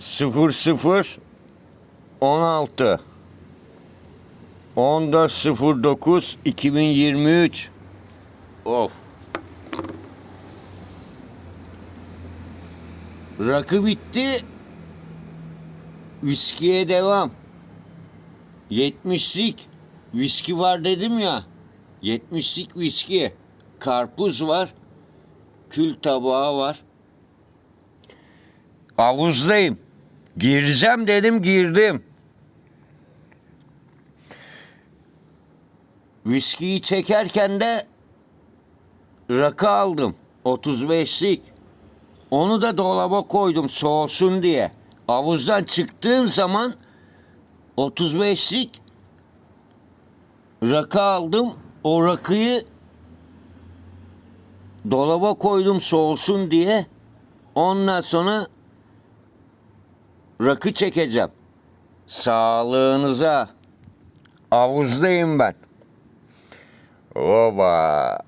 00 16 14.09 2023 Of. Rakı bitti. Viskiye devam. 70'lik viski var dedim ya. 70'lik viski. Karpuz var. Kül tabağı var. Havuzdayım Gireceğim dedim girdim. Viskiyi çekerken de rakı aldım. 35'lik. Onu da dolaba koydum soğusun diye. Havuzdan çıktığım zaman 35'lik rakı aldım. O rakıyı dolaba koydum soğusun diye. Ondan sonra rakı çekeceğim. Sağlığınıza. Havuzdayım ben. Oba.